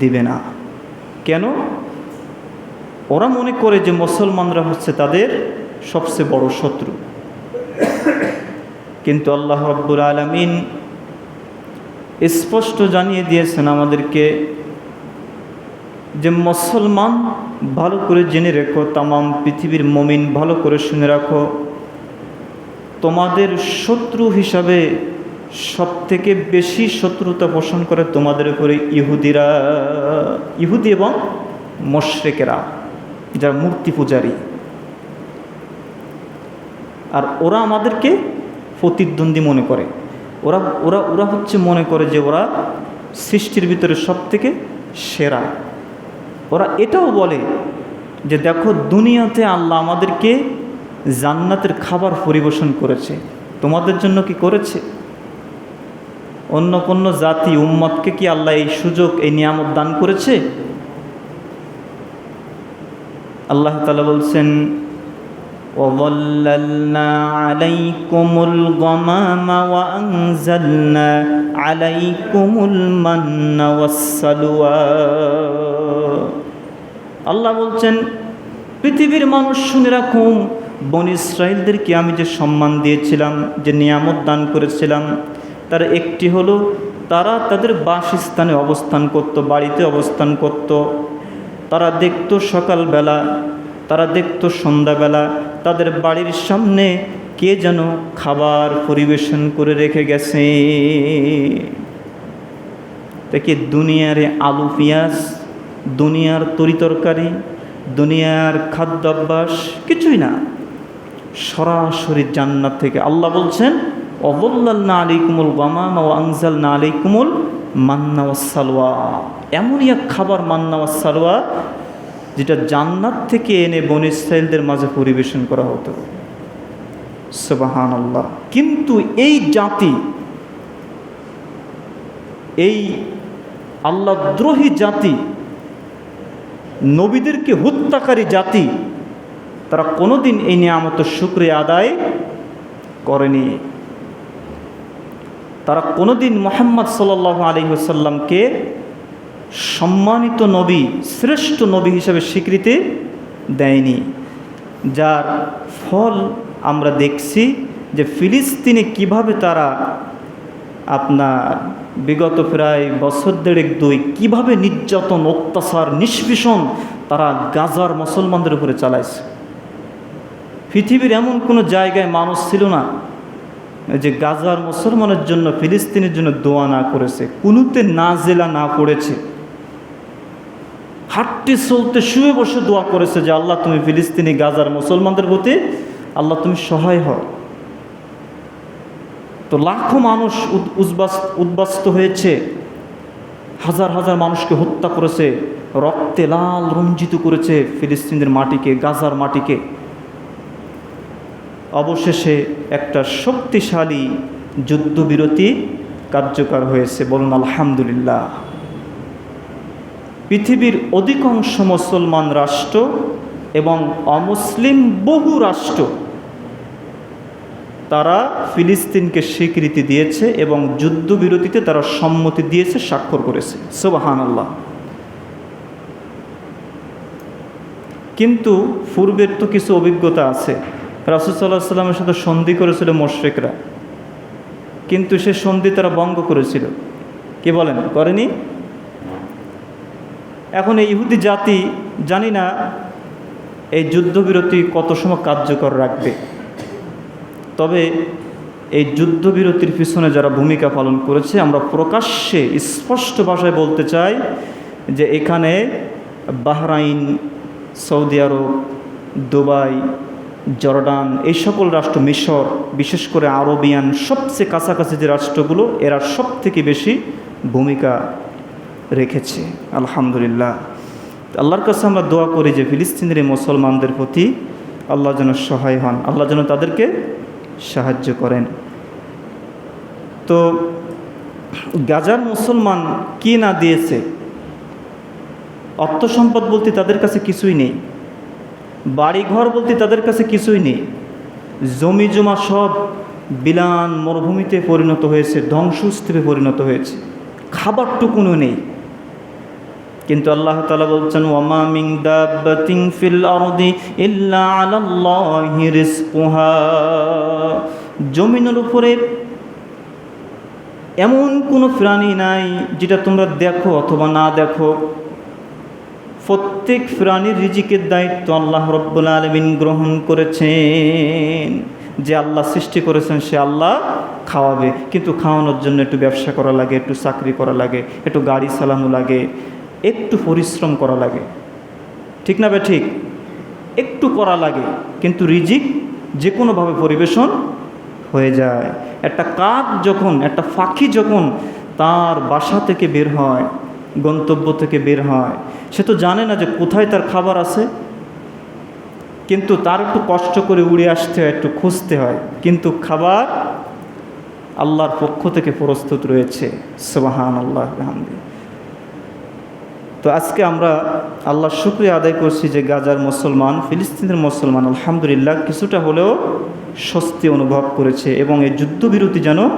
দিবে না। কেন? ওরা মনে করে যে মুসলমানরা হচ্ছে তাদের সবচেয়ে বড় শত্রু। কিন্তু আল্লাহ রব্বুল আলমিন স্পষ্ট জানিয়ে দিয়েছেন আমাদেরকে যে মুসলমান ভালো করে জেনে রেখো, তামাম পৃথিবীর মমিন ভালো করে শুনে রাখো। তোমাদের শত্রু হিসাবে সব থেকে বেশি শত্রুতা পোষণ করে তোমাদের উপরে ইহুদিরা, ইহুদি এবং মশ্রেকেরা, যারা মূর্তি পূজারী। আর ওরা আমাদেরকে প্রতিদ্বন্দ্বী মনে করে। ওরা ওরা ওরা হচ্ছে মনে করে যে ওরা সৃষ্টির ভিতরে সব থেকে সেরা। ওরা এটাও বলে যে দেখো, দুনিয়াতে আল্লাহ আমাদেরকে জান্নাতের খাবার পরিবেশন করেছে। তোমাদের জন্য কি করেছে? অন্য কোনো জাতি উম্মতকে কি আল্লাহ এই সুযোগ এই নিয়ামত দান করেছে আল্লাহ তালা বলছেন وظللنا عليكم الغمام وأنزلنا عليكم المن والسلوى আল্লাহ বলছেন পৃথিবীর মানুষ শুনে রাখুন বন ইসরায়েলদেরকে আমি যে সম্মান দিয়েছিলাম যে নিয়ামত দান করেছিলাম তার একটি হলো তারা তাদের বাসস্থানে অবস্থান করত, বাড়িতে অবস্থান করত। তারা দেখত সকালবেলা, তারা দেখত সন্ধ্যাবেলা তাদের বাড়ির সামনে কে যেন খাবার পরিবেশন করে রেখে গেছে। দেখি দুনিয়ার আলু, পেঁয়াজ, দুনিয়ার তরিতরকারি দুনিয়ার খাদ্যাভ্যাস, কিছুই না। সরাসরি জান্নাত থেকে আল্লাহ বলছেন অবল্লাল্না আলিকুমুল গামাম ও আংজালনা আলিকুমুল মান্না সালোয়া এমনই এক খাবার মান্না সালোয়া যেটা জান্নাত থেকে এনে বন ইসরায়েলদের মাঝে পরিবেশন করা হতো। সুবাহান আল্লাহ কিন্তু এই জাতি, এই আল্লাহদ্রোহী জাতি, নবীদেরকে হত্যাকারী জাতি, তারা কোনোদিন এই নিয়ামত শুক্রিয়া আদায় করেনি। তারা কোনোদিন মোহাম্মদ সাল আলী সাল্লামকে সম্মানিত নবী, শ্রেষ্ঠ নবী হিসেবে স্বীকৃতি দেয়নি। যার ফল আমরা দেখছি যে ফিলিস্তিনে কীভাবে তারা আপনার বিগত প্রায় বছর দেড়েক দুই কীভাবে নির্যাতন, অত্যাচার, নিষ্পেষণ তারা গাজার মুসলমানদের উপরে চালাইছে। পৃথিবীর এমন কোনো জায়গায় মানুষ ছিল না যে গাজার মুসলমানের জন্য, ফিলিস্তিনের জন্য দোয়া না করেছে, কুনুতে না জেলা না পড়েছে হাঁটতে, চলতে, শুয়ে বসে দোয়া করেছে যে, আল্লাহ তুমি ফিলিস্তিনি, গাজার মুসলমানদের প্রতি আল্লাহ তুমি সহায় হও। তো লাখো মানুষ উদ্বাস্ত হয়েছে। হাজার হাজার মানুষকে হত্যা করেছে, রক্তে লাল রঞ্জিত করেছে ফিলিস্তিনের মাটিকে, গাজার মাটিকে। অবশেষে একটা শক্তিশালী যুদ্ধবিরতি কার্যকর হয়েছে। বলুন, আলহামদুলিল্লাহ। পৃথিবীর অধিকাংশ মুসলমান রাষ্ট্র এবং অমুসলিম বহু রাষ্ট্র তারা ফিলিস্তিনকে স্বীকৃতি দিয়েছে এবং যুদ্ধবিরতিতে তারা সম্মতি দিয়েছে, স্বাক্ষর করেছে। সোবাহান আল্লাহ কিন্তু পূর্বের তো কিছু অভিজ্ঞতা আছে। রাসুসাল্লাহ সাল্লামের সাথে সন্ধি করেছিল মোশরেকরা। কিন্তু সে সন্ধি তারা ভঙ্গ করেছিল। কে বলেন? করেনি? এখন এই ইহুদি জাতি জানি না এই যুদ্ধবিরতি কত সময় কার্যকর রাখবে। তবে এই যুদ্ধবিরতির পিছনে যারা ভূমিকা পালন করেছে, আমরা প্রকাশ্যে স্পষ্ট ভাষায় বলতে চাই যে এখানে Bahrain, Saudi Arab, Dubai Jordan, এই সকল রাষ্ট্র, মিশর, বিশেষ করে আরবিয়ান, সবচেয়ে কাছাকাছি যে রাষ্ট্রগুলো, এরা সব থেকে বেশি ভূমিকা রেখেছে। আলহামদুলিল্লাহ। আল্লাহর কাছে আমরা দোয়া করি যে ফিলিস্তিনের মুসলমানদের প্রতি আল্লাহ যেন সহায় হন, আল্লাহ যেন তাদেরকে সাহায্য করেন। তো গাজার মুসলমান কি না দিয়েছে? অর্থ সম্পদ বলতে তাদের কাছে কিছুই নেই। বাড়িঘর বলতে তাদের কাছে কিছুই নেই। জমি জমা সব বিলান মরুভূমিতে পরিণত হয়েছে, ধ্বংসস্তূপে পরিণত হয়েছে। খাবারটুকুনও নেই। কিন্তু আল্লাহ তালা বলছেন, ওয়ামা মিং দাব্বাতিন ফিল আরদি ইল্লা আলাল্লাহি জমিনের উপরে এমন কোনো প্রাণী নাই যেটা তোমরা দেখো অথবা না দেখো। প্রত্যেক প্রাণীর রিজিকের দায়িত্ব আল্লাহ রব্বুল আলমিন গ্রহণ করেছেন। যে আল্লাহ সৃষ্টি করেছেন, সে আল্লাহ খাওয়াবে। কিন্তু খাওয়ানোর জন্য একটু ব্যবসা করা লাগে, একটু চাকরি করা লাগে, একটু গাড়ি চালানো লাগে, একটু পরিশ্রম করা লাগে। ঠিক না বে ঠিক? একটু করা লাগে, কিন্তু রিজিক যে কোনোভাবে পরিবেশন হয়ে যায়। একটা কাক যখন, একটা পাখি যখন তার বাসা থেকে বের হয় গন্তব্য থেকে বের হয়। সে তো জানে না যে কোথায় তার খাবার আছে। কিন্তু তার একটু কষ্ট করে উড়ে আসতে হয়, একটু খুঁজতে হয়। কিন্তু খাবার আল্লাহর পক্ষ থেকে প্রস্তুত রয়েছে। সোবাহান আল্লাহ হামদি তো আজকে আমরা আল্লাহর শুক্রিয়া আদায় করছি যে গাজার মুসলমান, ফিলিস্তিনের মুসলমান, আলহামদুলিল্লাহ, কিছুটা হলেও স্বস্তি অনুভব করেছে এবং এই যুদ্ধবিরতি যেন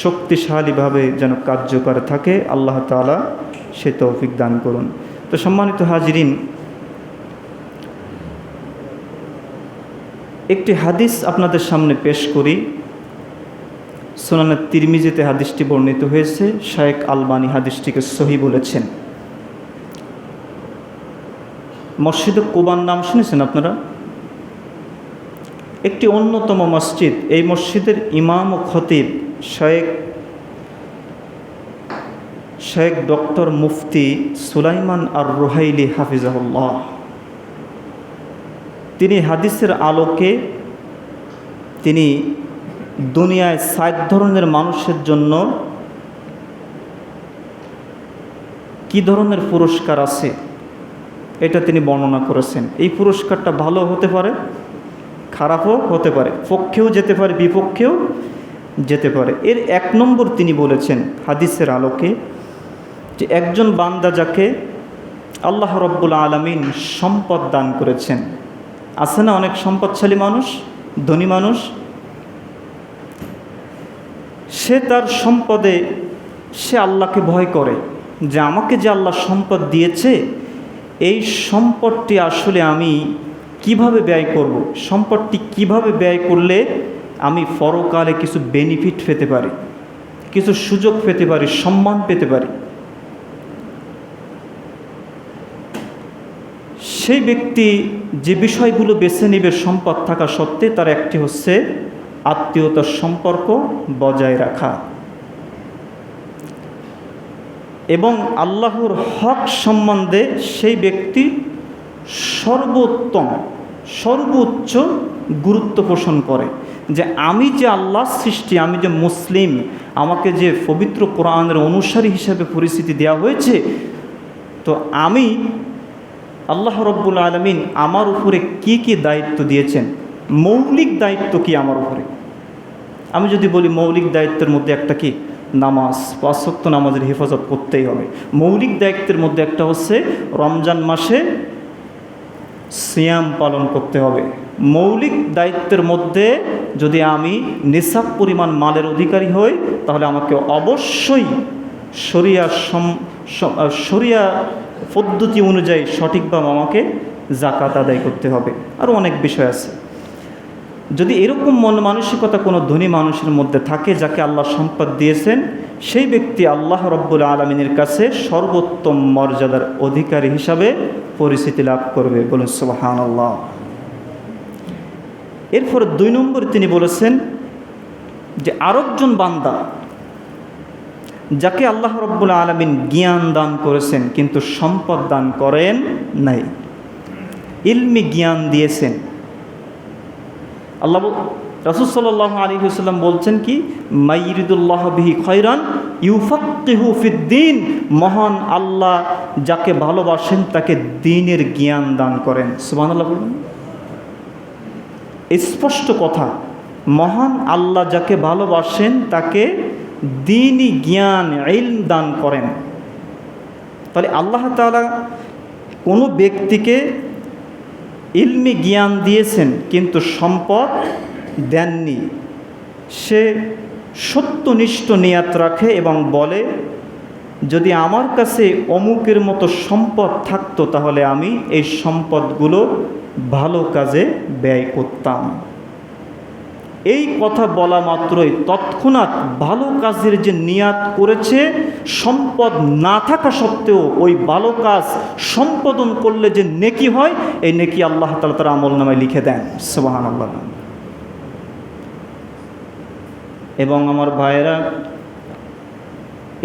শক্তিশালীভাবে যেন কার্যকর থাকে, আল্লাহ তালা সে তৌফিক দান করুন। তো সম্মানিত হাজিরিন, একটি হাদিস আপনাদের সামনে পেশ করি। সোনানের তিরমিজিতে হাদিসটি বর্ণিত হয়েছে শায়েক আলবানি হাদিসটিকে সহি বলেছেন। মসজিদে কোবান নাম শুনেছেন আপনারা? একটি অন্যতম মসজিদ। এই মসজিদের ইমাম ও খতিব শেখ শেখ ডক্টর মুফতি সুলাইমান আর রোহাইলি হাফিজাহুল্লাহ। তিনি হাদিসের আলোকে তিনি দুনিয়ায় সাত ধরনের মানুষের জন্য কি ধরনের পুরস্কার আছে, এটা তিনি বর্ণনা করেছেন। এই পুরস্কারটা ভালো হতে পারে খারাপও হতে পারে, পক্ষেও যেতে পারে, বিপক্ষেও যেতে পারে। এর এক নম্বর তিনি বলেছেন হাদিসের আলোকে যে একজন বান্দা যাকে আল্লাহ রব্বুল আলমিন সম্পদ দান করেছেন। আছে না অনেক সম্পদশালী মানুষ, ধনী মানুষ? সে তার সম্পদে সে আল্লাহকে ভয় করে যে আমাকে যে আল্লাহ সম্পদ দিয়েছে, এই সম্পদটি আসলে আমি কীভাবে ব্যয় করব। সম্পদটি কীভাবে ব্যয় করলে আমি পরকালে কিছু বেনিফিট পেতে পারি? কিছু সুযোগ পেতে পারি? সম্মান পেতে পারি? সেই ব্যক্তি যে বিষয়গুলো বেছে নেবে সম্পদ থাকা সত্ত্বে, তার একটি হচ্ছে আত্মীয়তার সম্পর্ক বজায় রাখা। এবং আল্লাহর হক সম্বন্ধে সেই ব্যক্তি সর্বোত্তম সর্বোচ্চ গুরুত্ব পোষণ করে যে আমি যে আল্লাহ সৃষ্টি, আমি যে মুসলিম, আমাকে যে পবিত্র কোরআনের অনুসারী হিসাবে পরিস্থিতি দেওয়া হয়েছে, তো আমি আল্লাহ রব্বুল আলমিন আমার উপরে কি কি দায়িত্ব দিয়েছেন? মৌলিক দায়িত্ব কি আমার উপরে? আমি যদি বলি মৌলিক দায়িত্বের মধ্যে একটা কি? নামাজ পাঁচক্ত নামাজের হেফাজত করতেই হবে। মৌলিক দায়িত্বের মধ্যে একটা হচ্ছে রমজান মাসে সিয়াম পালন করতে হবে। মৌলিক দায়িত্বের মধ্যে যদি আমি নিসাব পরিমাণ মালের অধিকারী হই, তাহলে আমাকে অবশ্যই শরিয়া শরিয়া পদ্ধতি অনুযায়ী সঠিকভাবে আমাকে জাকাত আদায় করতে হবে। আরও অনেক বিষয় আছে। যদি এরকম মন মানসিকতা কোনো ধনী মানুষের মধ্যে থাকে যাকে আল্লাহ সম্পদ দিয়েছেন সেই ব্যক্তি আল্লাহ রব্বুল আলমিনের কাছে সর্বোত্তম মর্যাদার অধিকারী হিসাবে পরিচিতি লাভ করবে। বলুন সুবাহান আল্লাহ এরপর দুই নম্বর তিনি বলেছেন যে, আরেকজন বান্দা যাকে আল্লাহ রব্বুল আলমিন জ্ঞান দান করেছেন, কিন্তু সম্পদ দান করেন নাই। ইলমি জ্ঞান দিয়েছেন। আল্লাহ রসুল সাল্লাহ আলী হুসাল্লাম বলছেন কি মাইরিদুল্লাহ বিহি খয়রান, ইউফাক্কিহু ফিদ্দিন মহান আল্লাহ যাকে ভালোবাসেন, তাকে দিনের জ্ঞান দান করেন। সুবাহ আল্লাহ বলবেন স্পষ্ট কথা, মহান আল্লাহ যাকে ভালোবাসেন, তাকে দিনই জ্ঞান, ইলম দান করেন। তাহলে আল্লাহ তালা কোনো ব্যক্তিকে ইলমি জ্ঞান দিয়েছেন, কিন্তু সম্পদ দেননি। সে সত্যনিষ্ঠ নিয়াত রাখে এবং বলে, যদি আমার কাছে অমুকের মতো সম্পদ থাকতো তাহলে আমি এই সম্পদগুলো ভালো কাজে ব্যয় করতাম। এই কথা বলা মাত্রই তৎক্ষণাৎ ভালো কাজের যে নিয়াত করেছে, সম্পদ না থাকা সত্ত্বেও ওই ভালো কাজ সম্পাদন করলে যে নেকি হয়, এই নেকি আল্লাহ তালা তার আমল নামায় লিখে দেন। সোহান আল্লাহ এবং আমার ভাইয়েরা,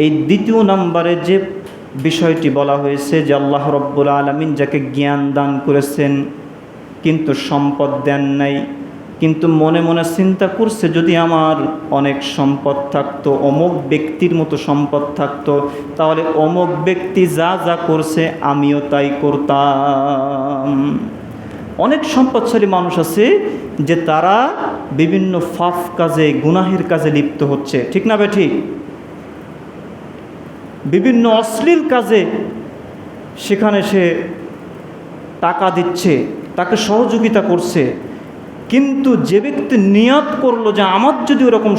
এই দ্বিতীয় নম্বরে যে বিষয়টি বলা হয়েছে যে আল্লাহ রব্বুল আলমিন যাকে জ্ঞান দান করেছেন কিন্তু সম্পদ দেন নাই, কিন্তু মনে মনে চিন্তা করছে যদি আমার অনেক সম্পদ থাকতো, অমুক ব্যক্তির মতো সম্পদ থাকতো, তাহলে অমুক ব্যক্তি যা যা করছে আমিও তাই করতাম। অনেক সম্পদশালী মানুষ আছে যে তারা বিভিন্ন ফাফ কাজে, গুনাহের কাজে লিপ্ত হচ্ছে। ঠিক না বে ঠিক? বিভিন্ন অশ্লীল কাজে সেখানে সে টাকা দিচ্ছে, তাকে সহযোগিতা করছে। কিন্তু যে ব্যক্তি নিয়াত করল যে আমার যদি ওরকম